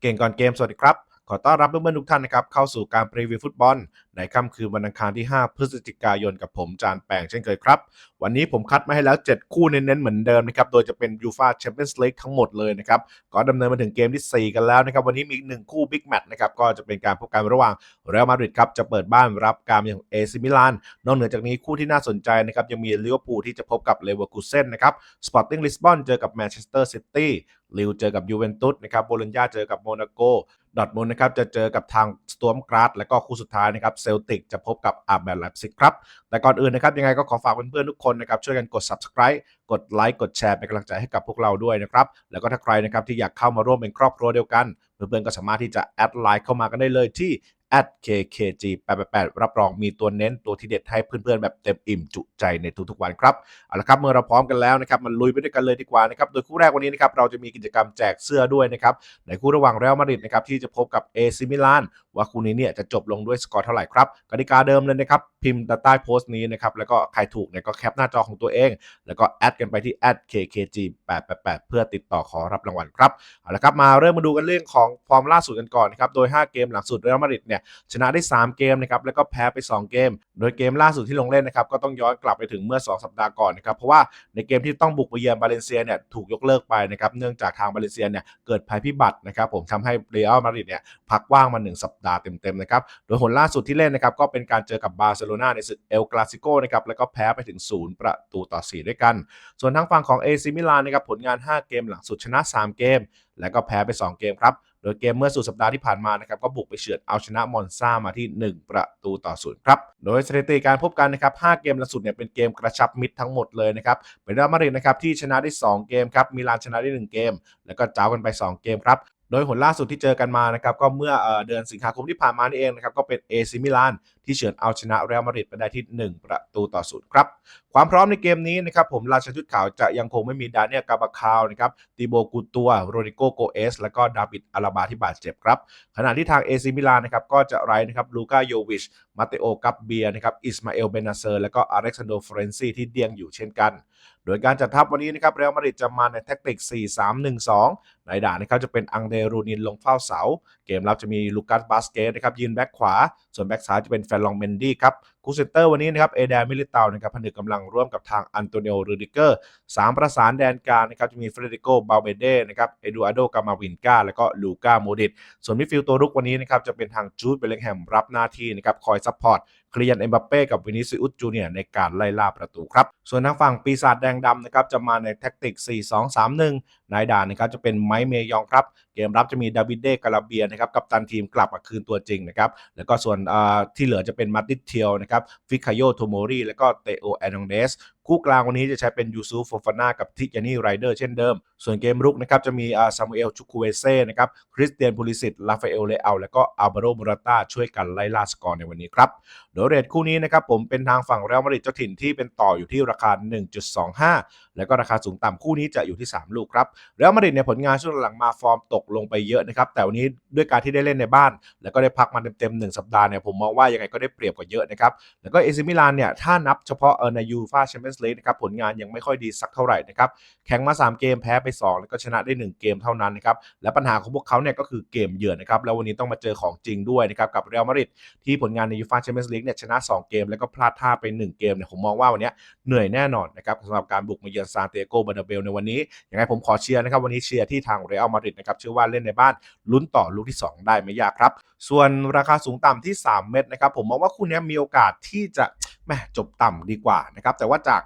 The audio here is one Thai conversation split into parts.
เก่งก่อนเกมสวัสดีครับ ขอต้อนรับเพื่อนๆทุกท่านนะครับเข้าสู่การพรีวิวฟุตบอล ในค่ำคืนวันอังคารที่ 5 พฤศจิกายนกับผมจานแปงเช่นเคยครับ วันนี้ผมคัดมาให้แล้ว 7 คู่เน้นๆเหมือนเดิมนะครับ โดยจะเป็นยูฟาแชมเปี้ยนส์ลีกทั้งหมดเลยนะครับก็ดำเนินมาถึงเกมที่ 4 กันแล้วนะครับ วันนี้มีอีกหนึ่งคู่บิ๊กแมตช์นะครับก็จะเป็นการพบกันระหว่างเรอัลมาดริดครับจะเปิดบ้านรับการอย่างเอซิมิลานนอกเหนือจากนี้คู่ที่น่าสนใจนะครับยังมีลิเวอร์พูลที่จะพบกับเลเวอร์คูเซ่นนะครับสปอร์ติ้งลิสบอนเจอกับแมนเชสเตอร์ซิตี้ลิวเจอกับยูเวนตุสนะครับโบลญญาเจอกับโมนาโก ดอทมุนนะครับจะเจอกับทางสตูมกราดและก็คู่สุดท้ายนะครับเซลติกจะพบกับอาร์แบลไลป์ซิกครับ แต่ก่อนอื่นนะครับยังไงก็ขอฝากเพื่อนๆทุกคนนะครับช่วยกันกด subscribe กดไลค์กดแชร์เป็นกำลังใจให้กับพวกเราด้วยนะครับ แล้วก็ถ้าใครนะครับที่อยากเข้ามาร่วมเป็นครอบครัวเดียวกัน เพื่อนๆก็สามารถที่จะแอดไลน์เข้ามากันได้เลยที่ @kkg888 รับรองมีตัวเน้นตัวที่เด็ดให้เพื่อนๆ แบบเต็มอิ่มจุใจในทุกๆวันครับเอาละครับเมื่อเราพร้อมกันแล้วนะครับมันลุยไปด้วยกันเลยดีกว่านะครับโดยคู่แรกวันนี้นะครับเราจะมีกิจกรรมแจกเสื้อด้วยนะครับในคู่ระหว่างเรอัลมาดริดนะครับที่จะพบกับเอซิมิลานว่าคู่นี้เนี่ยจะจบลงด้วยสกอร์เท่าไหร่ครับกติกาเดิมเลยนะครับพิมพ์ใต้โพสต์นี้นะครับแล้วก็ใครถูกเนี่ยก็แคปหน้าจอของตัวเอง แล้วก็แอดกันไปที่ @kkg888 เพื่อติดต่อขอรับรางวัลครับเอาละครับมาเริ่มมาดูกันเรื่องของฟอร์มล่าสุดกันก่อนนะครับโดย 5 เกมหลังสุดเรอัลมาดริดเนี่ยชนะได้ 3 เกมนะครับแล้วก็แพ้ไป 2 เกม โดยเกมล่าสุดที่ลงเล่นนะครับก็ต้องย้อนกลับไปถึงเมื่อ 2 สัปดาห์ก่อนนะครับเพราะว่าในเกมที่ต้องบุกไปเยือนบาเลนเซียเนี่ยถูกยกเลิกไปนะครับเนื่องจากทางบาเลนเซียเนี่ยเกิดภัยพิบัตินะครับผมทำให้เรอัลมาดริดเนี่ยพักว่างมา 1 สัปดาห์เต็มๆนะครับโดยผลล่าสุดที่เล่นนะครับก็เป็นการเจอกับบาร์เซโลนาในศึกเอลคลาสิโกนะครับแล้วก็แพ้ไปถึง 0 ประตูต่อ 4 ด้วยกัน ส่วนทางฝั่งของเอซิมิลานนะครับผลงาน 5 เกมหลังสุดชนะ 3 เกม แล้วก็แพ้ไป 2 เกมครับ โดยเกมเมื่อสุดสัปดาห์ที่ผ่านมานะครับก็บุกไปเฉือนเอาชนะมอนซามาที่ 1 ประตูต่อศูนย์ครับ โดยสถิติการพบกันนะครับ5เกมล่าสุดเนี่ยเป็นเกมกระชับมิตรทั้งหมดเลยนะครับเป็นเรอัลมาดริดนะครับที่ชนะได้ 2 เกมครับมิลานชนะได้ 1 เกม แล้วก็เจ้ากันไป 2 เกมครับโดยผลล่าสุดที่เจอกันมานะครับก็เมื่อเดือนสิงหาคมที่ผ่านมานี่เองนะครับก็เป็นเอซิมิลานที่เฉือนเอาชนะเรอัลมาดริดไปได้ที่ 1 ประตูต่อศูนย์ครับ ความพร้อมในเกมนี้นะครับผมราชชุดขาวจะยังคงไม่มีดาเนียกาบาคาวนะครับติโบกูตัวโรดิโกโกเอส แล้วก็ดาวิดอาราบาที่บาดเจ็บครับ ขณะที่ทางเอซิมิลานนะครับก็จะไร้นะครับลูกาโยวิชมาเตโอกัปเบียนะครับอิสมาเอลเบนาเซอร์แล้วก็อเล็กซานโดเฟรนซีที่เดียงอยู่เช่นกัน โดยการจัดทัพวันนี้นะครับเรอัลมาดริดจะมาในแท็กติก 4-3-1-2 ในด่านนะครับจะเป็นอังเดรูนินลงเฝ้าเสา เกมรับจะมีลูกัสบาสเกตนะครับยืนแบ็คขวา ส่วนแบ็คซ้ายจะเป็นแฟนลองเมนดี้ครับูเซนเตอร์วันนี้นะครับเอเดนมิลิตานะครับผนึกกำลังร่วมกับทางอันโตนิโอรูดิเกอร์สามประสานแดนกลางนะครับจะมีเฟรเดริโกบาเบเดนะครับเอดูอาโดกามาวินกาแล้วก็ลูกาโมดิตส่วนมิดฟิลด์ตัวรุกวันนี้นะครับจะเป็นทางจูดเบลเลงแฮมรับหน้าที่นะครับคอยซัพพอร์ตเคลียนเอ็มบัปเป้กับวินิซิอุสจูเนียในการไล่ล่าประตูครับ ส่วนทางฝั่งปีศาจแดงดำนะครับจะมาในแท็กติก 4-2-3-1 นายด่านนะครับจะเป็นไมค์เมยองครับ เกมรับจะมีดาวิดเดกาลาเบียนะครับกับตันทีมกลับมาคืนตัวจริงนะครับ แล้วก็ส่วนที่เหลือจะเป็นมาติเทียลนะครับฟิคาโยโทโมรีและก็เตโอแอนองเดสคู่กลางวันนี้จะใช้เป็นยูซูฟโฟฟาน่ากับทิยานี่ไรเดอร์เช่นเดิม ส่วนเกมรุกนะครับจะมีซามูเอลชูคูเวเซ่นะครับคริสเตียนพูลิสิตลาฟาเอลเลอาแล้วก็อัลบาโรมูราตาช่วยกันไล่ล่าสกอร์ในวันนี้ครับ โดยเรทคู่นี้นะครับผมเป็นทางฝั่งเรอัลมาดริดเจ้าถิ่นที่เป็นต่ออยู่ที่ราคา 1.25 แล้วก็ราคาสูงต่ำคู่นี้จะอยู่ที่ 3 ลูกครับเรอัลมาดริดเนี่ยผลงานช่วงหลังมาฟอร์มตกลงไปเยอะนะครับแต่วันนี้ด้วยการที่ได้เล่นในบ้าน แล้วก็ได้พักมาเต็มๆ1สัปดาห์เนี่ยผมมองว่ายังไงก็ได้เปรียบกว่าเยอะนะครับแล้วก็เอซิมิลานเนี่ยถ้านับเฉพาะเออในยูฟาแชมเปี้ยนสลีกนะครับผลงานยังไม่ค่อยดีสักเท่าไหร่นะครับแข่งมา 3 เกมแพ้ไป 2 แล้วก็ชนะได้ 1 เกมเท่านั้นนะครับและปัญหาของพวกเขาเนี่ยก็คือเกมเยือนนะครับแล้ววันนี้ต้องมาเจอของจริงด้วยนะครับกับเรอัลมาดริดที่ผลงานในยูฟ่าแชมเปี้ยนส์ลีกเนี่ยชนะ 2 เกมแล้วก็พลาดท่าไป 1 เกมเนี่ยผมมองว่าวันนี้เหนื่อยแน่นอนนะครับสำหรับการบุกมาเยือนซานเตโกบานาเบลในวันนี้ยังไงผมขอเชียร์นะครับวันนี้เชียร์ที่ทางเรอัลมาดริดนะครับเชื่อว่าเล่นในบ้านลุ้นต่อลูกที่ 2 ได้ไม่ยากครับส่วนราคาสูงต่ำที่ 3 เม็ดนะครับผมมองว่าคู่นี้มีโอกาสที่จะแม่จบต่ำดีกว่านะครับแต่ว่าจาก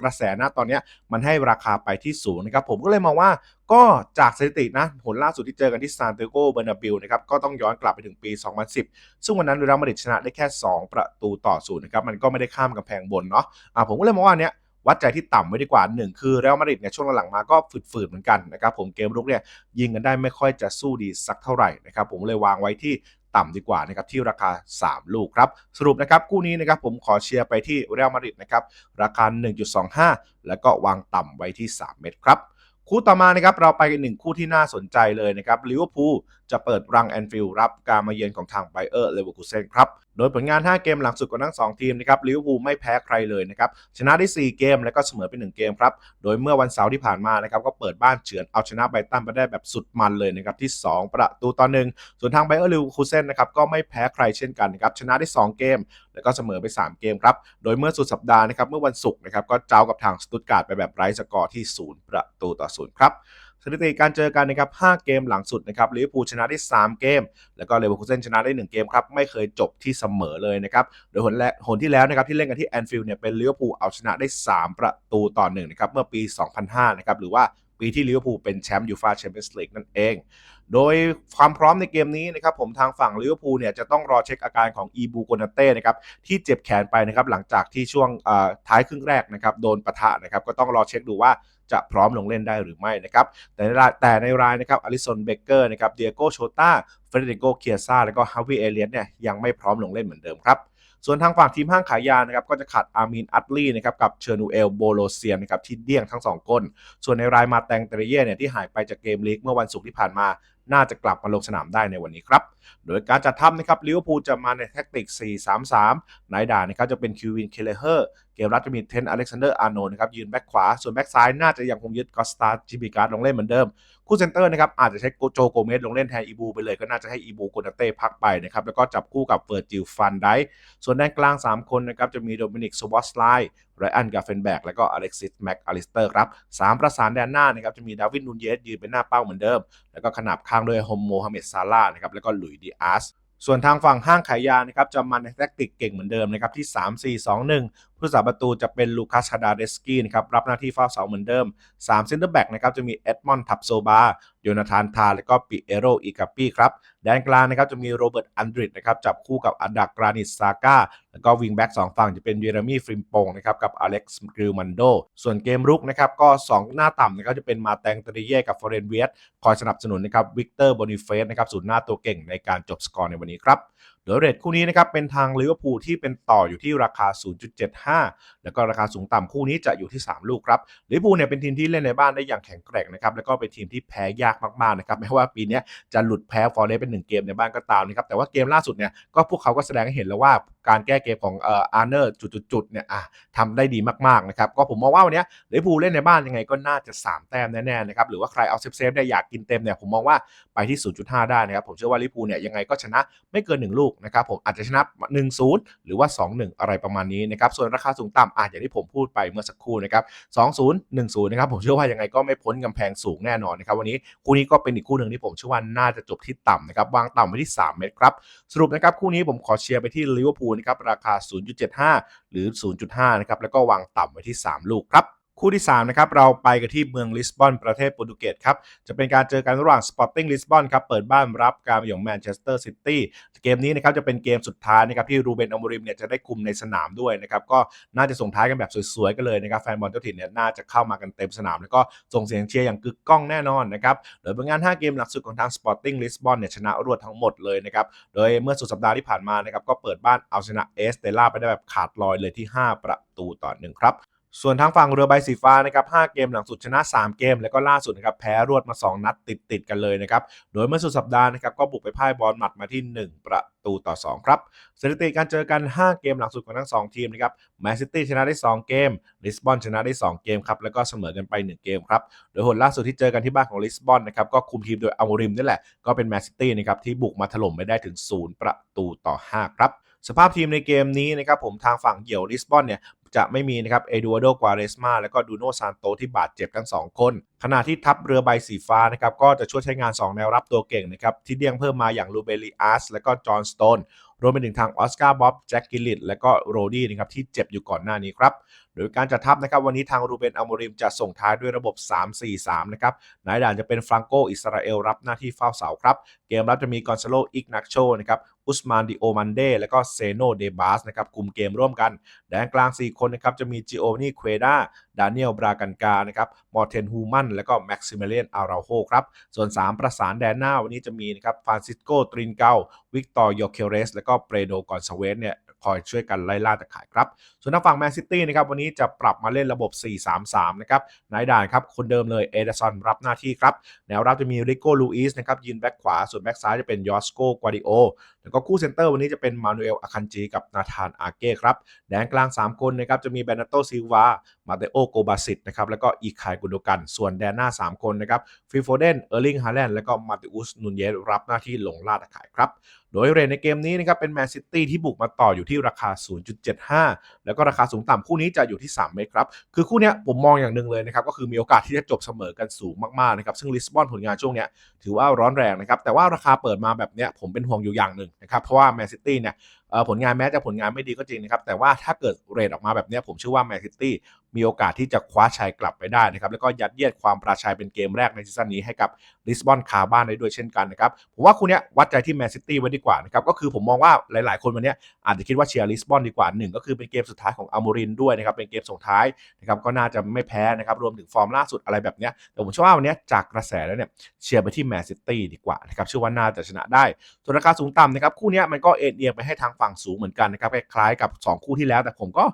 กระแสนะตอนนี้มันให้ราคาไปที่สูงนะครับผมก็เลยมองว่าก็จากสถิตินะผลล่าสุดที่เจอกันที่ซานเตโกเบอร์นาบิลนะครับก็ต้องย้อนกลับไปถึงปี 2010 ซึ่งวันนั้นเรอัลมาดริดชนะได้แค่ 2 ประตูต่อศูนย์นะครับมันก็ไม่ได้ข้ามกำแพงบนเนาะผมก็เลยมองว่าเนี้ยวัดใจที่ต่ำไว้ดีกว่าหนึ่งคือเรอัลมาดริดเนี่ยช่วงหลังมาก็ฝืดๆเหมือนกันนะครับผมเกมรุกเนี่ยยิงกันได้ไม่ค่อยจะสู้ดีสักเท่าไหร่นะครับผมเลยวางไว้ที่ ต่ำดีกว่านะครับที่ราคา 3 ลูกครับ สรุปนะครับคู่นี้นะครับผมขอเชียร์ไปที่เรอัลมาดริดนะครับราคา 1.25 แล้วก็วางต่ำไว้ที่ 3 เม็ดครับคู่ต่อมานะครับเราไปกันหนึ่งคู่ที่น่าสนใจเลยนะครับลิเวอร์พูล จะเปิดรังแอนฟิลด์รับการมาเยือนของทางไบเออร์เลเวอร์คูเซนครับ โดยผลงาน 5 เกมหลังสุดของทั้ง 2 ทีมนะครับลิเวอร์พูลไม่แพ้ใครเลยนะครับ ชนะได้ 4 เกมแล้วก็เสมอไป 1 เกมครับ โดยเมื่อวันเสาร์ที่ผ่านมานะครับก็เปิดบ้านเฉือนเอาชนะไบตันไปได้แบบสุดมันเลยนะครับที่ 2 ประตูต่อหนึ่งส่วนทางไบเออร์ลิวคูเซนนะครับก็ไม่แพ้ใครเช่นกันนะครับชนะได้ 2 เกม แล้วก็เสมอไป 3 เกมครับโดยเมื่อสุดสัปดาห์นะครับเมื่อวันศุกร์นะครับก็เจ้ากับทางสตุตการ์ดไปแบบไร้สกอร์ที่ 0 ประตูต่อ0ครับ สถิติการเจอกันนะครับ5เกมหลังสุดนะครับลิเวอร์พูลชนะได้ 3 เกม แล้วก็เลเวอร์คูเซนชนะได้ 1 เกมครับ ไม่เคยจบที่เสมอเลยนะครับ โดยหนแรกหนที่แล้วนะครับที่เล่นกันที่แอนฟิลด์เนี่ยเป็นลิเวอร์พูลเอาชนะได้ 3 ประตูต่อ1นะครับเมื่อปี 2005 นะครับหรือว่าปีที่ลิเวอร์พูลเป็นแชมป์ยูฟาแชมเปี้ยนส์ลีกนั่นเอง โดยความพร้อมในเกมนี้นะครับผมทางฝั่งลิเวอร์พูลเนี่ยจะต้องรอเช็คอาการของอีบูโกนาเต้นะครับที่เจ็บแขนไปนะครับหลังจากที่ช่วงท้ายครึ่งแรกนะครับโดนปะทะนะครับก็ต้องรอเช็คดูว่า จะพร้อมลงเล่นได้หรือไม่นะครับแต่ในรายแต่ในรายนะครับอลิสันเบเกอร์นะครับเดียโกโชตาเฟรเดโกเคียซ่าและก็ฮาวิเอเลียนเนี่ยยังไม่พร้อมลงเล่นเหมือนเดิมครับส่วนทางฝั่งทีมห้างขายยานะครับก็จะขาดอามีนอัตลีนะครับกับเชอร์นูเอลโบโลเซียนนะครับที่เดี้ยงทั้ง 2 คน ส่วนในรายมาแตงเตเรเย่เนี่ยที่หายไปจากเกมลีกเมื่อวันศุกร์ที่ผ่านมา น่าจะกลับมาลงสนามได้ในวันนี้ครับโดยการจัดทำนะครับลิเวอร์พูลจะมาในแท็กติก 4-3-3นายด่านนะครับจะเป็นคิววินเคเลเฮอร์เกมรับจะมีเทนอเล็กซานเดอร์อาร์โนนะครับยืนแบ็กขวา ส่วนแบ็กซ้ายน่าจะยังคงยึดกอสตาจิบิการ์ดลงเล่นเหมือนเดิม คู่เซนเตอร์นะครับอาจจะใช้โจโกเมสลงเล่นแทนอีบูไปเลยก็น่าจะให้อีบูโกนาเต้พักไปนะครับแล้วก็จับคู่กับเฟิร์จิลฟันได้ส่วนด้านกลาง 3 คนนะครับจะมีโดมินิกสวอสไลไรอันกาเฟนแบกแล้วก็อเล็กซิสแม็กอลิสเตอร์ครับสามประสานแดนหน้านะครับจะมีดาวินนูนเยสยืนเป็นหน้าเป้าเหมือนเดิม แล้วก็ขนาบข้างด้วยโฮมโมฮัมเหม็ดซาร่านะครับแล้วก็หลุยดีอาร์สส่วนทางฝั่งห้างขายยานะครับจะมันในแทคติกเก่งเหมือนเดิมนะครับที่ 3-4-2-1 ผู้สาประตูจะเป็นลูคัสฮาดาเดสกี้นะครับรับหน้าที่เฝ้าเสาเหมือนเดิม3เซนเตอร์แบ็กนะครับจะมีเอ็ดมอนด์ทับโซบาโยนาธานทา และก็ปิเอโรอีกาปี้ครับแดนกลางนะครับจะมีโรเบิร์ตอันดริดนะครับจับคู่กับอดักกรานิสซาก้าแล้วก็วิงแบ็กสองฝั่งจะเป็นเยเรมีฟริมปงนะครับกับอเล็กซ์กริลมันโดส่วนเกมรุกนะครับก็ 2 หน้าต่ำนะครับจะเป็นมาแตงตริเย่กับฟอเรนเวียตคอยสนับสนุนนะครับวิกเตอร์บอนิเฟสนะครับศูนย์หน้าตัวเก่งในการจบสกอร์ในวันนี้ครับ โดยเรทคู่นี้นะครับเป็นทางลิเวอร์พูลที่เป็นต่ออยู่ที่ราคา 0.75 แล้วก็ราคาสูงต่ำคู่นี้จะอยู่ที่ 3 ลูกครับลิเวอร์พูลเนี่ยเป็นทีมที่เล่นในบ้านได้อย่างแข็งแกร่งนะครับแล้วก็เป็นทีมที่แพ้ยากมากๆนะครับแม้ว่าปีนี้จะหลุดแพ้ฟอร์เรสเป็นหนึ่งเกมในบ้านก็ตามนะครับแต่ว่าเกมล่าสุดเนี่ยก็พวกเขาก็แสดงให้เห็นแล้วว่าการแก้เกมของเอ่ออาร์เนอร์จุดๆเนี่ยอะทำได้ดีมากๆนะครับก็ผมมองว่าวันนี้ลิเวอร์พูลเล่นในบ้านยังไงก็น่าจะ 3 แต้มแน่ๆนะครับหรือว่าใครเอาเซฟๆได้อยากกินเต็มเนี่ยผมมองว่าไปที่ 0.5 ได้นะครับผมเชื่อว่าลิเวอร์พูลเนี่ยยังไงก็ชนะไม่เกิน 1 ลูกนะครับผมอาจจะชนะ 1-0 หรือว่า 2-1 อะไรประมาณนี้นะครับส่วนราคาสูงต่ำอาจอย่างที่ผมพูดไปเมื่อสักครู่นะครับ2-0 1-0นะครับผมเชื่อว่ายังไงก็ไม่พ้นกำแพงสูงแน่นอนนะครับวันนี้คู่นี้ก็เป็นอีกคู่หนึ่งที่ผมเชื่อว่าน่าจะจบที่ต่ำนะครับวางต่ำไว้ที่ 3 เมตรครับสรุปนะครับคู่นี้ผมขอเชียร์ไปที่ลิเวอร์พูลนะครับราคา 0.75 หรือ 0.5 นะครับแล้วก็วางต่ำไว้ที่ 3 ลูกครับ คู่ที่3นะครับเราไปกันที่เมืองลิสบอนประเทศโปรตุเกสครับจะเป็นการเจอกันระหว่าง Sporting Lisbon ครับเปิดบ้านรับการมาของแมนเชสเตอร์ซิตี้เกมนี้นะครับจะเป็นเกมสุดท้ายนะครับที่รูเบนอมริมเนี่ยจะได้คุมในสนามด้วยนะครับก็น่าจะส่งท้ายกันแบบสวยๆกันเลยนะครับแฟนบอลเจ้าถิ่นเนี่ยน่าจะเข้ามากันเต็มสนาม แล้วก็ส่งเสียงเชียร์อย่างกึกก้องแน่นอนนะครับโดยผลงาน 5 เกมหลักสุดของทาง Sporting Lisbon เนี่ยชนะรวดทั้งหมดเลยนะครับโดยเมื่อสุดสัปดาห์ที่ผ่านมานะครับก็เปิดบ้านเอาชนะเอสเตล่าไปได้แบบขาดลอยเลยที่ 5 ประตูต่อหนึ่งครับ ส่วนทางฝั่งเรือใบสีฟ้านะครับ5เกมหลังสุดชนะ 3 เกม แล้วก็ล่าสุดนะครับแพ้รวดมา 2 นัดติดติดกันเลยนะครับ โดยเมื่อสุดสัปดาห์นะครับก็บุกไปพ่ายบอลหมัดมาที่ 1 ประตูต่อ 2 ครับสถิติการเจอกัน 5 เกมหลังสุดของทั้ง 2 ทีมนะครับแมนซิตี้ชนะได้ 2 เกม ลิสบอนชนะได้ 2 เกมครับ แล้วก็เสมอกันไป 1 เกมครับ โดยหนล่าสุดที่เจอกันที่บ้านของลิสบอนนะครับก็คุมทีมโดยอัลโมริมนี่แหละ ก็เป็นแมนซิตี้นะครับที่บุกมาถล่มไปได้ถึง 0 ประตูต่อ 5 ครับสภาพทีมในเกมนี้นะครับผมทางฝั่งเหี่ยวลิสบอนเนี่ย จะไม่มีนะครับเอดูอโดกวาเรสมาและก็ดูโนซานโตที่บาดเจ็บทั้ง 2 คน ขณะที่ทัพเรือใบสีฟ้านะครับก็จะช่วยใช้งาน 2 แนวรับตัวเก่งนะครับที่เดี่ยงเพิ่มมาอย่างลูเบลิอาสและก็จอห์นสโตนรวมไปถึงทางออสการ์บ๊อบแจ็คกิลลิตและก็โรดี้นะครับที่เจ็บอยู่ก่อนหน้านี้ครับโดยการจัดทัพนะครับวันนี้ทางรูเบนอัลโมริมจะส่งท้ายด้วยระบบ 3-4-3 นะครับนายด่านจะเป็นฟรังโกอิสราเอลรับหน้าที่เฝ้าเสาครับ เกมรับจะมีกอนซาโลอิกนักโชนะครับอุสมานดิโอมันเดและก็เซโนเดบาสนะครับคุมเกมร่วมกัน แดนกลาง 4 คนนะครับจะมีจิโอนี่เควดาดานิเอลบรากันกานะครับมอร์เทนฮูมันและก็แม็กซิเมเลียนอาราโฮครับส่วน 3 ประสานแดนหน้าวันนี้จะมีนะครับฟรานซิสโกตรินเกาวิกตอร์โยเคเรส และก็เปรโดกอนซาเวสเนี่ยคอยช่วยกันไล่ล่าตะข่ายครับ ส่วนทางฝั่งแมนซิตี้นะครับวันนี้จะปรับมาเล่นระบบ 4-3-3 นะครับนายด่านครับ คนเดิมเลยเอเดซอนรับหน้าที่ครับ แนวรับจะมีริโก้ลูอิสนะครับยืนแบ็กขวา ส่วนแบ็กซ้ายจะเป็นยอสโกกวาดิโอแล้วก็คู่เซนเตอร์วันนี้จะเป็นมานูเอลอาคันจีกับนาธานอาเก้ครับแดนกลาง 3 คนนะครับจะมีเบรนาโตซิลวามาเตโอโกบาซิตนะครับแล้วก็อีคายกุนโดกัน ส่วนแดนหน้า 3 คนนะครับฟิลโฟเดนเออร์ลิงฮาแลนด์แล้วก็มาติอุสนุนเยสรับหน้าที่ลงลาดตะข่ายครับโดยเรทในเกมนี้นะครับเป็นแมนซิตี้ที่บุกมาต่ออยู่ที่ราคา 0.75 แล้วก็ราคาสูงต่ำคู่นี้จะอยู่ที่ 3 เมตรครับ คือคู่นี้ผมมองอย่างหนึ่งเลยนะครับ ก็คือมีโอกาสที่จะจบเสมอกันสูงมาก ๆ นะครับ ซึ่งลิสบอนผลงานช่วงนี้ถือว่าร้อนแรงนะครับ แต่ว่าราคาเปิดมาแบบนี้ผมเป็นห่วงอยู่อย่างหนึ่งนะครับเพราะว่าแมนซิตี้เนี่ย ผลงานแม้จะผลงานไม่ดีก็จริงนะครับ แต่ว่าถ้าเกิดเรทออกมาแบบนี้ผมเชื่อว่าแมนซิตี้มีโอกาสที่จะคว้าชัยกลับไปได้นะครับแล้วก็ยัดเยียดความปราชัยเป็นเกมแรกในซีซั่นนี้ให้กับลิสบอนคาบ้านได้ด้วยเช่นกันนะครับผมว่าคู่นี้วัดใจที่แมนซิตี้ไว้ดีกว่านะครับก็คือผมมองว่าหลาย ๆ คนวันนี้อาจจะคิดว่าเชียร์ลิสบอนดีกว่าหนึ่งก็คือเป็นเกมสุดท้ายของอามูรินด้วยนะครับเป็นเกมส่งท้ายนะครับก็น่าจะไม่แพ้นะครับรวมถึงฟอร์มล่าสุดอะไรแบบนี้แต่ผมเชื่อว่าวันนี้จากกระแสแล้วเนี่ยเชียร์ไปที่แมนซิตี้ดีกว่านะครับเชื่อว่าน่าจะชนะได้ส่วนราคาสูงต่ำนะครับคู่นี้มันก็เอ็นเอียงไปให้ทางฝั่งสูงเหมือนกันนะครับคล้ายๆกับ 2 คู่ที่แล้ว แต่ผมก็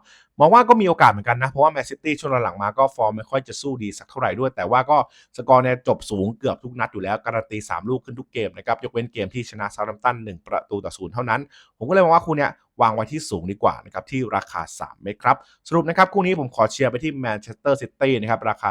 มองว่าก็มีโอกาสเหมือนกันนะ เพราะว่าแมนซิตี้ช่วงหลังมาก็ฟอร์มไม่ค่อยจะสู้ดีสักเท่าไหร่ด้วย แต่ว่าก็สกอร์เนี่ยจบสูงเกือบทุกนัดอยู่แล้ว การันตี 3 ลูกขึ้นทุกเกมนะครับยกเว้นเกมที่ชนะซา u ์ h ัมตัน1ประตูต่อศูนย์เท่านั้น ผมก็เลยมองว่าคู่เนี้ยวางไว้ที่สูงดีกว่านะครับที่ราคา3เมตรครับสรุปนะครับคู่นี้ผมขอเชียร์ไปที่แมนเชสเตอร์ซิตี้นะครับราคา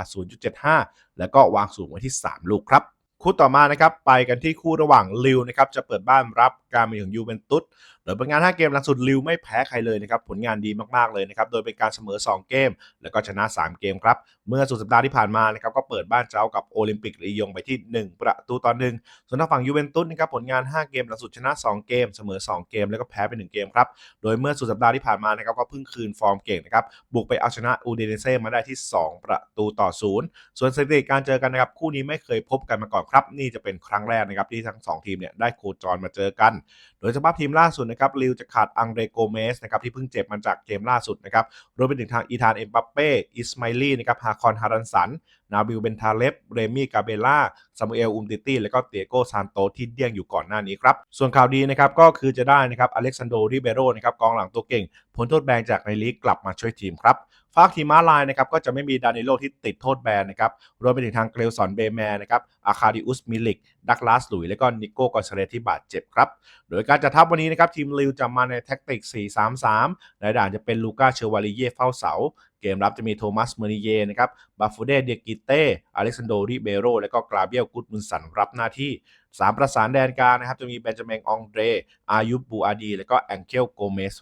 0.75 แล้วก็วางสูงไว้ที่ 3 ลูกครับคู่ต่อมานะครับไปกันที่คู่ระหว่างลิวนะครับจะเปิดบ้านรับการมาของยูเวนตุส โดยผลงาน 5 เกมหลังสุดลิวไม่แพ้ใครเลยนะครับผลงานดีมากๆเลยนะครับโดยเป็นการเสมอ 2 เกม แล้วก็ชนะ 3 เกมครับเมื่อสุดสัปดาห์ที่ผ่านมานะครับก็เปิดบ้านเจ้ากับโอลิมปิกลียงไปที่ 1 ประตูต่อหนึ่งส่วนทางฝั่งยูเวนตุสนะครับผลงาน 5 เกมหลังสุดชนะ 2 เกม เสมอ 2 เกม แล้วก็แพ้ไป 1 เกมครับโดยเมื่อสุดสัปดาห์ที่ผ่านมานะครับก็เพิ่งคืนฟอร์มเก่งนะครับบุกไปเอาชนะอูเดเนเซ่มาได้ที่ 2 ประตูต่อศูนย์ส่วนสถิติการเจอกันนะครับคู่นี้ไม่เคยพบกันมาก่อนครับ นี่จะเป็นครั้งแรกนะครับที่ทั้งสองทีมเนี่ยได้โคจรมาเจอกัน โดยสภาพทีมล่าสุดนะครับลิวจะขาดอังเดรโกเมสนะครับที่เพิ่งเจ็บมาจากเกมล่าสุดนะครับรวมไปถึงทางอีธานเอ็มบัปเป้อิสมาลีนะครับฮาคอนฮารันสัน นาบิลเบนทาเลฟเรมี่กาเบล่าซามูเอลอุมติตี้และก็เตียโกซานโตที่เดี้ยงอยู่ก่อนหน้านี้ครับส่วนข่าวดีนะครับก็คือจะได้นะครับอเล็กซานโดริเบโรนะครับกองหลังตัวเก่งพ้นโทษแบนจากในลีกกลับมาช่วยทีมครับ ฝากทีมม้าลายนะครับก็จะไม่มีดานิโลที่ติดโทษแบนนะครับรวมไปถึงทางเกลซอนเบแมนนะครับอาคาดิอุสมิลิก ดักลาสหลุย และก็นิโก้กอนซาเลสที่บาดเจ็บครับ โดยการจัดทัพวันนี้นะครับทีมลิวจะมาในแท็กติก 4-3-3 ในด่านจะเป็นลูก้าเชวาลิเย่เฝ้าเสา เกมรับจะมีโทมัสเมร์นิเยนะครับบาฟูเดเดียกิเต้อเล็กซานโดริเบโร และก็กราเบียลกุดมุนสันรับหน้าที่ 3 ประสานแดนกลางนะครับจะมีเบนจามินองเดรอายุบบูอาดี และก็แองเกลโกเมส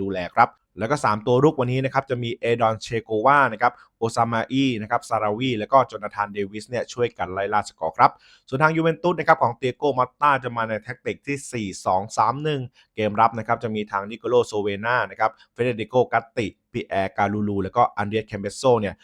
ดูแลครับ แล้วก็ 3 ตัวรุกวันนี้นะครับจะมีเอดอนเชโกวานะครับโอซามาอีนะครับซาราวี แล้วก็จอนาธานเดวิสเนี่ยช่วยกันไล่ล่าสกอร์ครับ ส่วนทางยูเวนตุสนะครับของเตียโกมาต้าจะมาในแท็กติกที่ 4 2 3 1 เกมรับนะครับจะมีทางนิโคโลโซเวนานะครับเฟเดริโกกัตติพีแอร์การูลู แล้วก็อันเดรียแคมเบโซเนี่ย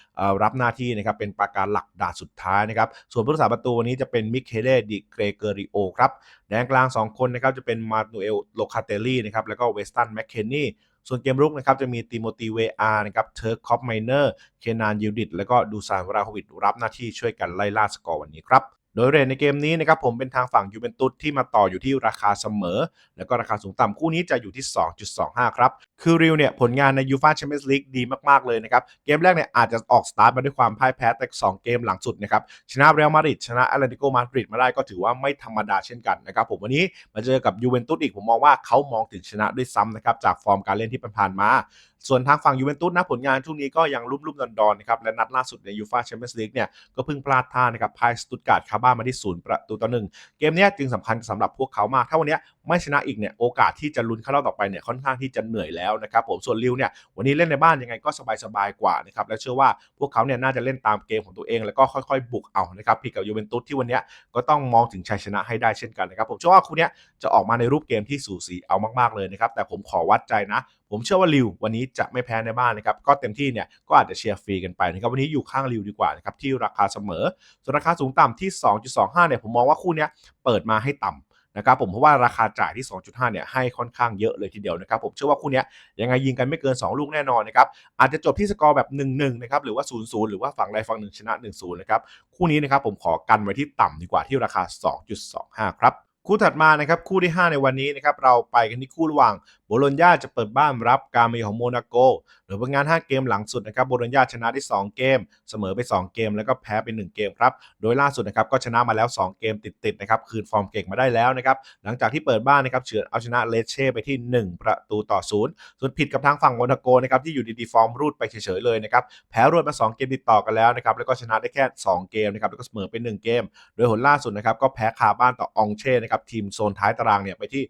รับหน้าที่นะครับเป็นปราการหลักด่านสุดท้ายนะครับ ส่วนผู้รักษาประตูวันนี้จะเป็นมิเคเลดิเกรเกอริโอครับแดนกลาง 2 คนนะครับจะเป็นมาร์นูเอลโลคาเตลลี่นะครับแล้วก็เวสตันแมคเคนนี่ ส่วนเกมรุกนะครับจะมีติโมตีเวอาร์นะครับเทิร์คคอปไมเนอร์ เคนานยูดิตแล้วก็ดูซานวราโควิดรับหน้าที่ช่วยกันไล่ล่าสกอร์วันนี้ครับ โดยเรทในเกมนี้นะครับผมเป็นทางฝั่งยูเวนตุสที่มาต่ออยู่ที่ราคาเสมอ แล้วก็ราคาสูงต่ำคู่นี้จะอยู่ที่ 2.25 ครับ คือริวเนี่ยผลงานในยูฟาแชมเปี้ยนส์ลีกดีมากๆเลยนะครับ เกมแรกเนี่ยอาจจะออกสตาร์ทมาด้วยความพ่ายแพ้แต่ 2 เกมหลังสุดนะครับชนะเรอัลมาดริดชนะแอตเลติโกมาดริดมาได้ก็ถือว่าไม่ธรรมดาเช่นกันนะครับผมวันนี้มาเจอกับยูเวนตุสอีกผมมองว่าเขามองถึงชนะด้วยซ้ำนะครับจากฟอร์มการเล่นที่ผ่านมาส่วนทางฝั่งยูเวนตุสนะผลงานช่วงนี้ก็ยังรุ่มๆดอนๆนะครับและนัดล่าสุดในยูฟาแชมเปี้ยนส์ลีกเนี่ยก็เพิ่งพลาดท่านะครับพ่ายสตุตการ์ดคาบานมาที่ศูนย์ประตูต่อหนึ่งเกมนี้จึงสำคัญสำหรับพวกเขามาก ถ้าวันนี้ไม่ชนะอีกเนี่ยโอกาสที่จะลุ้นเข้ารอบต่อไปเนี่ยค่อนข้างที่จะเหนื่อยแล้วนะครับผมส่วนลิวเนี่ยวันนี้เล่นในบ้านยังไงก็สบายๆกว่านะครับและเชื่อว่าพวกเขาเนี่ยน่าจะเล่นตามเกมของตัวเอง แล้วก็ค่อยๆ บุกเอานะครับพี่กับยูเวนตุสที่วันนี้ก็ต้องมองถึงชัยชนะให้ได้เช่นกันนะครับผมเชื่อว่าคู่นี้จะออกมาในรูปเกมที่สูสีเอามากๆเลยนะครับแต่ผมขอวัดใจนะผมเชื่อว่าลิววันนี้จะไม่แพ้ในบ้านนะครับ ก็เต็มที่เนี่ยก็อาจจะเชียร์ฟรีกันไปนะครับวันนี้อยู่ข้างลิวดีกว่านะครับที่ราคาเสมอส่วนราคาสูงต่ำที่ 2.25เนี่ยผมมองว่าคู่นี้เปิดมาให้ต่ำนะครับผมเพราะว่าราคาจ่ายที่ 2.5 เนี่ยให้ค่อนข้างเยอะเลยทีเดียวนะครับผมเชื่อว่าคู่นี้ยังไงยิงกันไม่เกิน 2 ลูกแน่นอนนะครับอาจจะจบที่สกอร์แบบ 1-1 นะครับหรือว่า 0-0 หรือว่าฝั่งใดฝั่งหนึ่งชนะ 1-0 นะครับคู่นี้นะครับผมขอกันไว้ที่ต่ำดีกว่าที่ราคา 2.25 ครับคู่ถัดมานะครับคู่ที่ 5 ในวันนี้นะครับเราไปกันที่คู่ระหว่างโบโลญญาจะเปิดบ้านรับการมาของโมนาโกโดยผลงาน 5 เกมหลังสุดนะครับโบโลญญาชนะได้ 2 เกม เสมอไป 2 เกม แล้วก็แพ้ไป 1 เกมครับ โดยล่าสุดนะครับก็ชนะมาแล้ว 2 เกมติดๆนะครับคืนฟอร์มเก่งมาได้แล้วนะครับหลังจากที่เปิดบ้านนะครับเฉือนเอาชนะเลเช่ไปที่ 1 ประตูต่อศูนย์ส่วนผิดกับทางฝั่งโมนาโกนะครับที่อยู่ดีๆฟอร์มรูดไปเฉยๆเลยนะครับแพ้รวดมา 2 เกมติดต่อกันแล้วนะครับแล้วก็ชนะได้แค่ 2 เกมนะครับแล้วก็เสมอไป 1 เกม โดยผลล่าสุดนะครับก็แพ้คาบ้านต่อองเช่นะครับทีมโซนท้ายตารางเนี่ยไปที่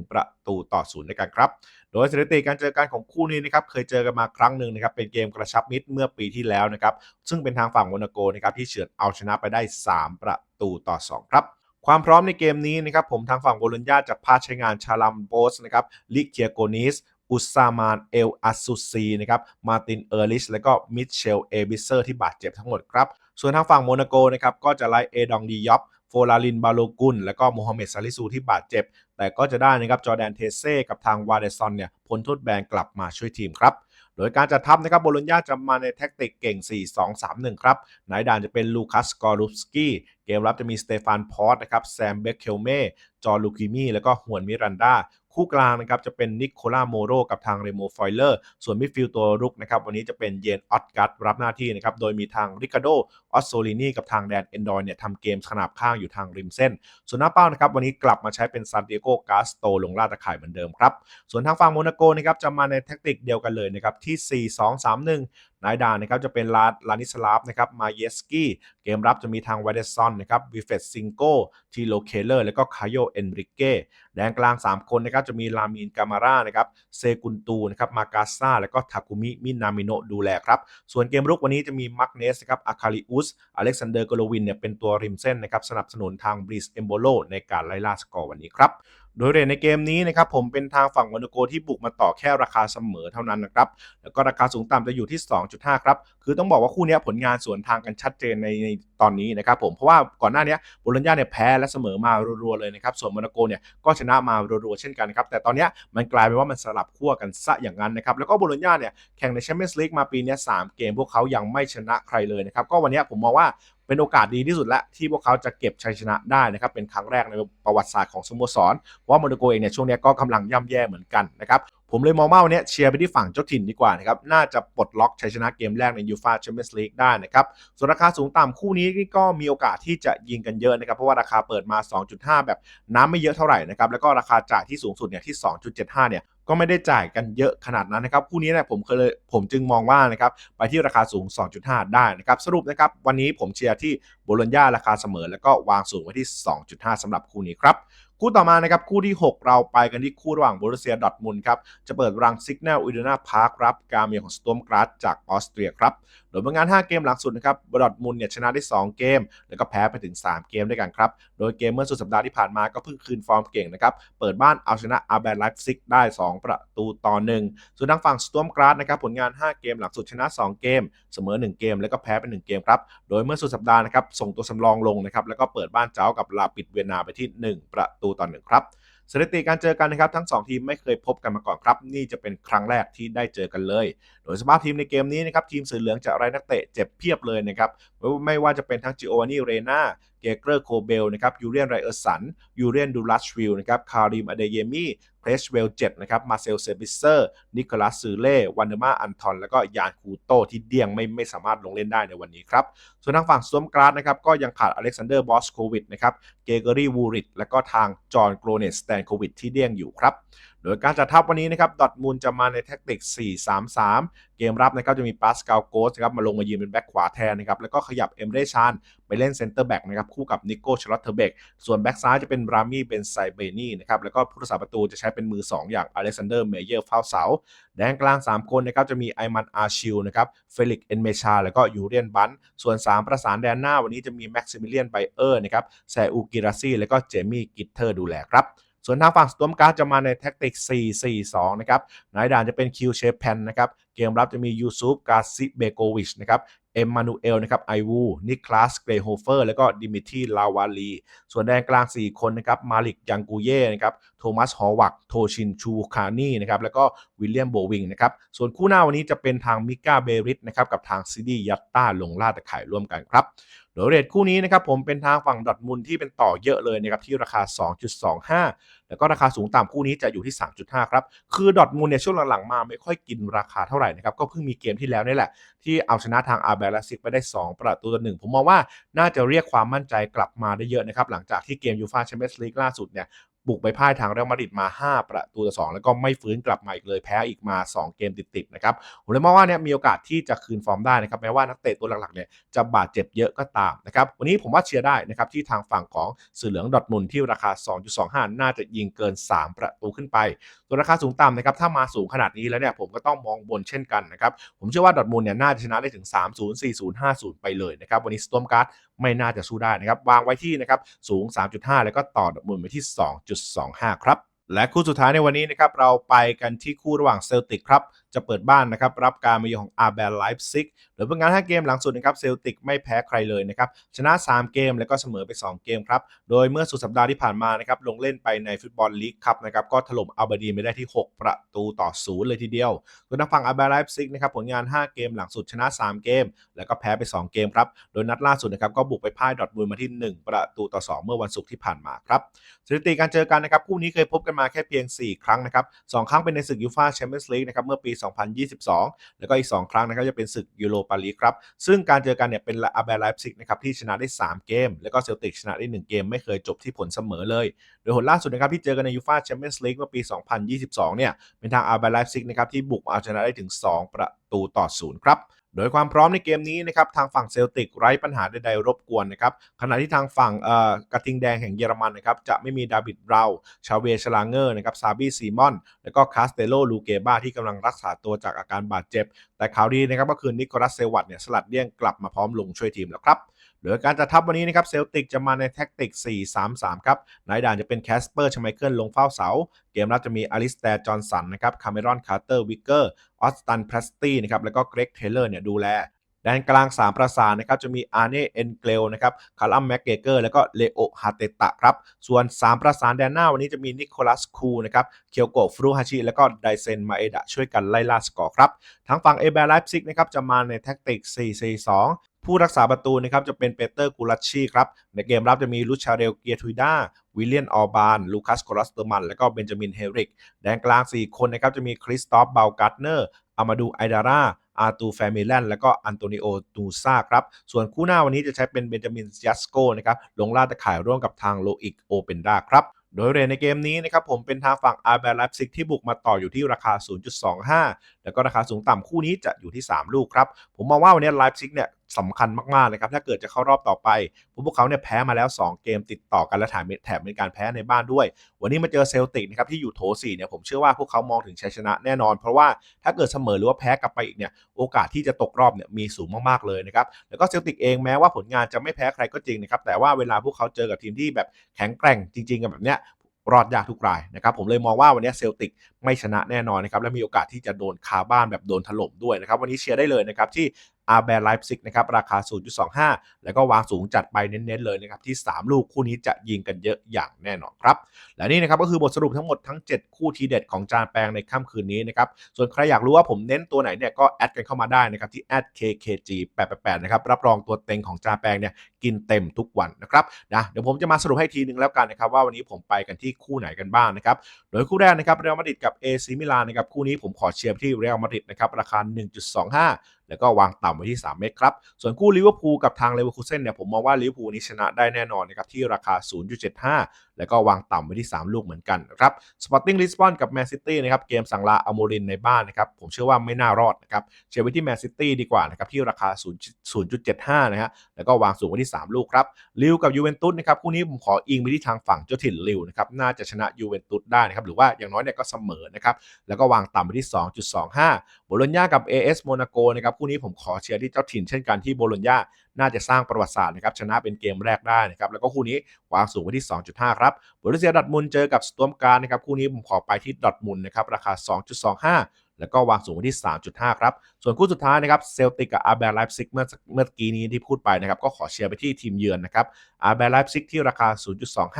1 ประตูต่อศูนย์ในการครับ โดยสถิติการเจอกันของคู่นี้นะครับเคยเจอกันมาครั้งหนึ่งนะครับเป็นเกมกระชับมิตรเมื่อปีที่แล้วนะครับซึ่งเป็นทางฝั่งโมนาโกนะครับที่เฉือนเอาชนะไปได้ 3 ประตูต่อ 2 ครับความพร้อมในเกมนี้นะครับผมทางฝั่งโบลญญาจะพาใช้งานชาลัมโบสนะครับลิเคียโกนิสอุซามานเอลอัสซูซีนะครับมาตินเออร์ลิชและก็มิเชลเอบิเซอร์ที่บาดเจ็บทั้งหมดครับ ส่วนทางฝั่งโมนาโกนะครับก็จะไล่เอดองดียอปโฟลารินบาโลกุนและก็โมฮัมเหม็ดซาลิซูที่บาดเจ็บ แต่ก็จะได้นะครับจอแดนเทเซ่กับทางวาเดซอนเนี่ยพ้นโทษแบนกลับมาช่วยทีมครับโดยการจัดทัพนะครับโบโลญญาจะมาในแท็กติกเก่ง 4-2-3-1 ครับนายด่านจะเป็นลูคัสกอรุฟสกี้ เกมรับจะมีสเตฟานพอตนะครับ แซมเบคเคลเม่ จอร์ลูคิมี แล้วก็ฮวนมิรันดา คู่กลางนะครับจะเป็นนิโคล่าโมโรกับทางเรโมฟอยเลอร์ส่วนมิดฟิลด์ตัวรุกนะครับวันนี้จะเป็นเยนออตกัตรับหน้าที่นะครับโดยมีทางริคาโดออสโซลินีกับทางแดนเอนดอยเนี่ยทำเกมขนาบข้างอยู่ทางริมเส้น ส่วนหน้าเป้านะครับวันนี้กลับมาใช้เป็นซานติโกกาสโตลงล่าตะข่ายเหมือนเดิมครับส่วนทางฝั่งโมนาโกนะครับจะมาในแท็กติกเดียวกันเลยนะครับที่ 4-2-3-1นายดานนะครับจะเป็นลาลานิสลาฟนะครับมาเยสกี้เกมรับจะมีทางไวเดซอนนะครับวิเฟตซิงโกทีโลเคเลอร์แล้วก็คาโยเอนริเก้แดนกลาง 3 คนนะครับจะมีลามินกามาร่านะครับเซกุนตูนะครับมากาซ่าแล้วก็ทาคุมิมินามิโนดูแลครับ ส่วนเกมรุกวันนี้จะมีมักเนสนะครับอาคาริอุสอเล็กซานเดอร์โกลวินเนี่ยเป็นตัวริมเส้นนะครับสนับสนุนทางบริสเอมโบโลในการไล่ล่าสกอร์วันนี้ครับ โดยเรทในเกมนี้นะครับผมเป็นทางฝั่งโมนโกที่บุกมาต่อแค่ราคาเสมอเท่านั้นนะครับแล้วก็ราคาสูงต่ำจะอยู่ที่ 2.5 ครับ คือต้องบอกว่าคู่นี้ผลงานสวนทางกันชัดเจนในในตอนนี้นะครับผมเพราะว่าก่อนหน้านี้โบโลญญาเนี่ยแพ้และเสมอมารัวๆเลยนะครับส่วนโมนโกเนี่ยก็ชนะมารัวๆเช่นกันครับแต่ตอนนี้มันกลายเป็นว่ามันสลับขั้วกันซะอย่างนั้นนะครับแล้วก็โบโลญญาเนี่ยแข่งในแชมเปี้ยนส์ลีกมาปีนี้3เกมพวกเขายังไม่ชนะใครเลยนะครับก็วันนี้ผมมองว่า เป็นโอกาสดีที่สุดและที่พวกเขาจะเก็บชัยชนะได้นะครับเป็นครั้งแรกในประวัติศาสตร์ของสโมสรเพราะว่าโมนาโกเองเนี่ยช่วงนี้ก็กำลังย่ำแย่เหมือนกันนะครับผมเลยมองว่าวันนี้เชียร์ไปที่ฝั่งเจ้าถิ่นดีกว่านะครับ น่าจะปลดล็อกชัยชนะเกมแรกในยูฟาแชมเปี้ยนส์ลีกได้นะครับ ส่วนราคาสูงต่ำคู่นี้ก็มีโอกาสที่จะยิงกันเยอะนะครับ เพราะว่าราคาเปิดมา 2.5 แบบน้ำไม่เยอะเท่าไหร่นะครับ แล้วก็ราคาจ่ายที่สูงสุดเนี่ยที่ 2.75 เนี่ย ก็ไม่ได้จ่ายกันเยอะขนาดนั้นนะครับคู่นี้เนี่ยผมเคยผมจึงมองว่านะครับไปที่ราคาสูง 2.5 ได้นะครับสรุปนะครับวันนี้ผมเชียร์ที่โบโลญญาราคาเสมอ แล้วก็วางสูงไว้ที่ 2.5สำหรับคู่นี้ครับคู่ต่อมานะครับคู่ที่ 6 เราไปกันที่คู่ระหว่างบรุเซียดอทมุนครับจะเปิดรังซิกแนลอุดนาพาร์ครับการเมียของสตอมกราสจากออสเตรียครับ โดยผลงาน 5 เกมหลังสุดนะครับดอร์ทมุนเนี่ยชนะได้ 2 เกม แล้วก็แพ้ไปถึง 3 เกมด้วยกันครับ โดยเกมเมื่อสุดสัปดาห์ที่ผ่านมาก็เพิ่งคืนฟอร์มเก่งนะครับ เปิดบ้านเอาชนะอาร์แบนไลฟ์ซิกได้ 2 ประตูต่อ 1 ส่วนทางฝั่งสตอมกราดนะครับผลงาน 5 เกมหลังสุดชนะ 2 เกม เสมอ 1 เกม แล้วก็แพ้ไป 1 เกมครับ โดยเมื่อสุดสัปดาห์นะครับส่งตัวสำรองลงนะครับแล้วก็เปิดบ้านเจ้ากับลาปิดเวียนนาไปที่ 1 ประตูต่อ1ครับ สถิติการเจอกันนะครับทั้ง 2 ทีมไม่เคยพบกันมาก่อนครับ นี่จะเป็นครั้งแรกที่ได้เจอกันเลย โดยสภาพทีมในเกมนี้นะครับทีมสีเหลืองจะไร้นักเตะเจ็บเพียบเลยนะครับไม่ว่าจะเป็นทั้งจิโอวานีเรนาเกเกอร์โคเบลนะครับยูเรียนไรเออร์สันยูเรียนดูลัชวิลนะครับคาริมอเดเยมี่เพรสเวลเจ็ดนะครับมาเซลเซบิเซอร์นิโคลัสซูเล่วันเดอร์มาอันทอน แล้วก็ยานคูโตที่เดี่ยงไม่ไม่สามารถลงเล่นได้ในวันนี้ครับ ส่วนทางฝั่งสวมกราดนะครับก็ยังขาดอเล็กซานเดอร์บอสโควิดนะครับเกเกอรี่วูริตและก็ทางจอห์นโกรเนสแตนโควิดที่เดี่ยงอยู่ครับ โดยการจัดทัพวันนี้นะครับดอทมูลจะมาในแท็กติก 4-3-3 เกมรับนะครับจะมีปาสกาลโกสนะครับมาลงมายืนเป็นแบ็คขวาแทนนะครับแล้วก็ขยับเอมเรชานไปเล่นเซนเตอร์แบ็กนะครับคู่กับนิโก้ชลอตเทอร์เบกส่วนแบ็กซ้ายจะเป็นรามี่เบนไซเบนี่นะครับแล้วก็ผู้รักษาประตูจะใช้เป็นมือ 2 อย่างอเล็กซานเดอร์เมเยอร์เฝ้าเสา แดนกลาง 3 คนนะครับจะมีไอมันอาชิลนะครับเฟลิกเอนเมชา แล้วก็ยูเรียนบันส่วน 3 ประสานแดนหน้าวันนี้จะมีแม็กซิมิเลียนไบเออร์นะครับแซอูกิราซีแล้วก็เจมี่กิตเทอร์ดูแลครับ ส่วนทางฝั่งสตอมการ์ดจะมาในแท็กติก 4-4-2 นะครับนายด่านจะเป็นคิวเชฟแพนนะครับ เกมรับจะมียูซุฟกาซิเบโกวิชนะครับเอ็มมานูเอลนะครับไอวูนิคลาสเกรโฮเฟอร์ แล้วก็ดิมิทีลาวาลี ส่วนแดนกลาง 4 คนนะครับมาลิกยังกูเย่นะครับโทมัสฮอวักโทชินชูคานี่นะครับแล้วก็วิลเลียมโบวิงนะครับส่วนคู่หน้าวันนี้จะเป็นทางมิก้าเบริสนะครับกับทางซิดี้ยัตตาลงล่าตะข่ายร่วมกันครับ โดยเรทคู่นี้นะครับผมเป็นทางฝั่งดอทมุนที่เป็นต่อเยอะเลยนะครับที่ราคา 2.25 แล้วก็ราคาสูงต่ำคู่นี้จะอยู่ที่ 3.5 ครับ คือดอทมุนเนี่ยช่วงหลังๆมาไม่ค่อยกินราคาเท่าไหร่นะครับก็เพิ่งมีเกมที่แล้วนี่แหละ ที่เอาชนะทางอาร์เบลซิกไปได้ 2 ประตูต่อหนึ่งผมมองว่าน่าจะเรียกความมั่นใจกลับมาได้เยอะนะครับหลังจากที่เกมยูฟาแชมเปี้ยนส์ลีกล่าสุดเนี่ย บุกไปพ่ายทางเรอัลมาดริดมา 5 ประตูต่อ2แล้วก็ไม่ฟื้นกลับมาอีกเลยแพ้อีกมา 2 เกมติดๆนะครับผมเลยมองว่าเนี่ยมีโอกาสที่จะคืนฟอร์มได้นะครับแม้ว่านักเตะตัวหลักๆเนี่ยจะบาดเจ็บเยอะก็ตามนะครับวันนี้ผมว่าเชียร์ได้นะครับที่ทางฝั่งของสื่อเหลืองดอทมุนที่ราคา 2.25 น่าจะยิงเกิน 3 ประตูขึ้นไปส่วราคาสูงต่ำนะครับถ้ามาสูงขนาดนี้แล้วเนี่ยผมก็ต้องมองบนเช่นกันนะครับผมเชื่อว่าดอทมุนเนี่ยน่าจะชนะได้ถึง 3-0 4-0 5-0 ไปเลยนะครับวันนี้สตอมการ์ดไม่น่าจะสู้ได้นะครับวางไว้ที่นะครับสูง 3.5 แล้วก็ต่อดอทมุนไปที่2.25 ครับ และคู่สุดท้ายในวันนี้นะครับเราไปกันที่คู่ระหว่างเซลติกครับจะเปิดบ้านนะครับรับการมาเยือนของอาร์เบลไลฟ์ซิกหรือเป็นงาน 5 เกมหลังสุดนะครับเซลติกไม่แพ้ใครเลยนะครับชนะ 3 เกมแล้วก็เสมอไป 2 เกมครับโดยเมื่อสุดสัปดาห์ที่ผ่านมานะครับลงเล่นไปในฟุตบอลลีกครับนะครับก็ถล่มอัลบาดีนไปได้ที่ 6 ประตูต่อศูนย์เลยทีเดียวส่วนทางฝั่งอาร์เบลไลฟ์ซิกนะครับผลงาน 5 เกมหลังสุดชนะ 3 เกม แล้วก็แพ้ไป 2 เกมครับโดยนัดล่าสุดนะครับก็บุกไปพ่ายดอทมุนด์มาที่ 1 ประตูต่อ 2 เมื่อวันศุกร์ที่ผ่านมาครับสถิติการเจอกันนะครับคู่นี้เคยพบกันมาแค่เพียง 4 ครั้งนะครับสองครั้งเป็นในศึกยูฟาแชมเปี้ยนส์ลีกนะครับเมื่อปี2022 แล้วก็อีก 2 ครั้งนะครับจะเป็นศึกยูโรปาลีครับ ซึ่งการเจอกันเนี่ยเป็นอาร์เบลไลฟ์ซิกนะครับที่ชนะได้ 3 เกม แล้วก็เซลติกชนะได้ 1 เกม ไม่เคยจบที่ผลเสมอเลย โดยผลล่าสุดนะครับที่เจอกันในยูฟาแชมเปี้ยนส์ลีกเมื่อปี 2022 เนี่ยเป็นทางอาร์เบลไลฟ์ซิกนะครับที่บุกมาเอาชนะได้ถึง 2 ประตูต่อศูนย์ครับ โดยความพร้อมในเกมนี้นะครับทางฝั่งเซลติกไร้ปัญหาใดๆรบกวนนะครับขณะที่ทางฝั่งกระทิงแดงแห่งเยอรมันนะครับจะไม่มีดาบิดเราชาเวชลาเงอร์นะครับซาบีซีมอน แล้วก็คาสเตโลลูเกบาที่กำลังรักษาตัวจากอาการบาดเจ็บ แต่ข่าวดีนะครับก็คือนิโคลัสเซวัตเนี่ยสลัดเลี่ยงกลับมาพร้อมลงช่วยทีมแล้วครับ โดยการจัดทัพวันนี้นะครับเซลติกจะมาในแท็กติก 4-3-3 ครับนายด่านจะเป็นแคสเปอร์ชไมเคิลลงเฝ้าเสา เกมรับจะมีอลิสแตร์จอห์นสันนะครับคาเมรอนคาร์เตอร์วิกเกอร์ออสตันพรสตี้นะครับแล้วก็เกรกเทเลอร์เนี่ยดูแลแดนกลาง 3 ประสานนะครับจะมีอาร์เน่เอ็นเกลนะครับคารัมแม็กเกเกอร์แล้วก็เลโอฮาเตตะครับ ส่วน 3 ประสานแดนหน้าวันนี้จะมีนิโคลัสคูนะครับเคียวโกฟรูฮาชิแล้วก็ไดเซนมาเอดะช่วยกันไล่ล่าสกอร์ครับ ทางฝั่งเอเบร์ไลฟ์ซิกนะครับจะมาในแท็กติก 4-4-2 ผู้รักษาประตูนะครับจะเป็นเปเตอร์กูลัชชีครับในเกมรับจะมีลูชาเรลเกียทุยดาวิลเลียนออบาน ลูคัสโคลัสเตอร์มัน และก็เบนจามินเฮริก แดนกลาง 4 คนนะครับจะมีคริสตอฟเบลการ์เนอร์อามาดูไอดาร่าอาร์ตูแฟมิแลนและก็อันโตนิโอตูซาครับ ส่วนคู่หน้าวันนี้จะใช้เป็นเบนจามินยัสโกนะครับลงล่าตะข่ายร่วมกับทางโลอิกโอเปนดาครับโดยเรทในเกมนี้นะครับผมเป็นทางฝั่งอาร์เบลไลฟ์ซิกที่บุกมาต่ออยู่ที่ราคา 0.25 แล้วก็ราคาสูงต่ำคู่นี้จะอยู่ที่ 3 ลูกครับ ผมมองว่าวันนี้ไลฟ์ซิกเนี่ยสำคัญมากๆนะครับ ถ้าเกิดจะเข้ารอบต่อไป พวกเขาเนี่ยแพ้มาแล้ว 2 เกมติดต่อกันและแถมแถมเป็นการแพ้ในบ้านด้วย วันนี้มาเจอเซลติกนะครับที่อยู่โถ4เนี่ยผมเชื่อว่าพวกเขามองถึงชัยชนะแน่นอน เพราะว่าถ้าเกิดเสมอหรือว่าแพ้กลับไปอีกเนี่ยโอกาสที่จะตกรอบเนี่ยมีสูงมากๆเลยนะครับแล้วก็เซลติกเองแม้ว่าผลงานจะไม่แพ้ใครก็จริงนะครับแต่ว่าเวลาพวกเขาเจอกับทีมที่แบบแข็งแกร่งจริงๆกันแบบเนี้ยรอดยากทุกรายนะครับผมเลยมองว่าวันนี้เซลติก ไม่ชนะแน่นอนนะครับและมีโอกาสที่จะโดนคาบ้านแบบโดนถล่มด้วยนะครับวันนี้เชียร์ได้เลยนะครับที่อาร์แบร์ไลฟ์ซิกนะครับราคา 0.25 แล้วก็วางสูงจัดไปเน้นๆเลยนะครับที่ 3 ลูกคู่นี้จะยิงกันเยอะอย่างแน่นอนครับ และนี่นะครับก็คือบทสรุปทั้งหมดทั้ง 7 คู่ทีเด็ดของจานแปลงในค่ำคืนนี้นะครับส่วนใครอยากรู้ว่าผมเน้นตัวไหนเนี่ยก็แอดกันเข้ามาได้นะครับที่ @kkg888 นะครับรับรองตัวเต็งของจานแปลงเนี่ยกินเต็มทุกวันนะครับนะเดี๋ยวผมจะมาสรุปให้ทีนึงแล้วกันนะครับว่าวันนี้ผมไปกันที่คู่ไหนกันบ้างนะครับโดยคู่แรกนะครับเรอัลมาดริดกับเอซิมิลานนะครับคู่นี้ผมขอเชียร์ที่เรอัลมาดริดนะครับราคา 1.25 แล้วก็วางต่ำไว้ที่ 3 เมตรครับ ส่วนคู่ลิเวอร์พูลกับทางเลเวอร์คูเซนเนี่ยผมมองว่าลิเวอร์พูลนี้ชนะได้แน่นอนนะครับที่ราคา 0.75 แล้วก็วางต่ำไว้ที่ 3 ลูกเหมือนกันนะครับสปอร์ติ้งลิสบอนกับแมนซิตี้นะครับเกมสังลาอโมรินในบ้านนะครับผมเชื่อว่าไม่น่ารอดนะครับเชียร์ไว้ที่แมนซิตี้ดีกว่านะครับที่ราคา 0.75 นะฮะแล้วก็วางสูงไว้ที่ 3 ลูกครับลิวกับยูเวนตุสนะครับคู่นี้ผมขออิงไปที่ทางฝั่งเจ้าถิ่นลิวนะครับน่าจะชนะยูเวนตุสได้นะครับหรือว่าอย่างน้อยเนี่ยก็เสมอนะครับแล้วก็วางต่ำไปที่ 2.25โบโลญญากับ AS โมนาโกนะครับคู่นี้ผมขอเชียร์ที่เจ้าถิ่นเช่นกันที่โบโลญญาน่าจะสร้างประวัติศาสตร์นะครับชนะเป็นเกมแรกได้นะครับแล้วก็คู่นี้วางสูงไว้ที่ 2.5 ครับบรูเซียดอทมุนเจอกับสตอมการนะครับคู่นี้ผมขอไปที่ดอทมุนนะครับราคา 2.25แล้วก็วางสูงไว้ที่ 3.5 ครับ ส่วนคู่สุดท้ายนะครับเซลติกกับอาร์แบร์ไลฟ์ซิกเมื่อเมื่อกี้นี้ที่พูดไปนะครับ ก็ขอเชียร์ไปที่ทีมเยือนนะครับอาร์แบร์ไลฟ์ซิกที่ราคา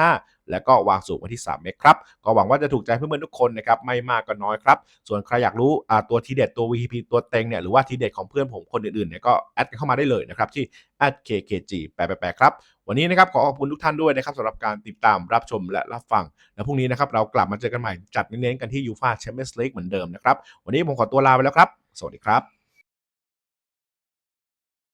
0.25 แล้วก็วางสูงไว้ที่ 3 เมตรครับ ก็หวังว่าจะถูกใจเพื่อนๆทุกคนนะครับไม่มากก็น้อยครับ ส่วนใครอยากรู้ตัวทีเด็ดตัว VP ตัวเต็งเนี่ยหรือว่าทีเด็ดของเพื่อนผมคนอื่นๆเนี่ยก็แอดเข้ามาได้เลยนะครับที่ @kkg แปลๆครับ วันนี้นะครับขอขอบคุณทุกท่านด้วยนะครับสำหรับการติดตามรับชมและรับฟัง แล้วพรุ่งนี้นะครับเรากลับมาเจอกันใหม่จัดเน้นๆกันที่ยูฟาแชมเปี้ยนส์ลีกเหมือนเดิมนะครับวันนี้ผมขอตัวลาไปแล้วครับ สวัสดีครับ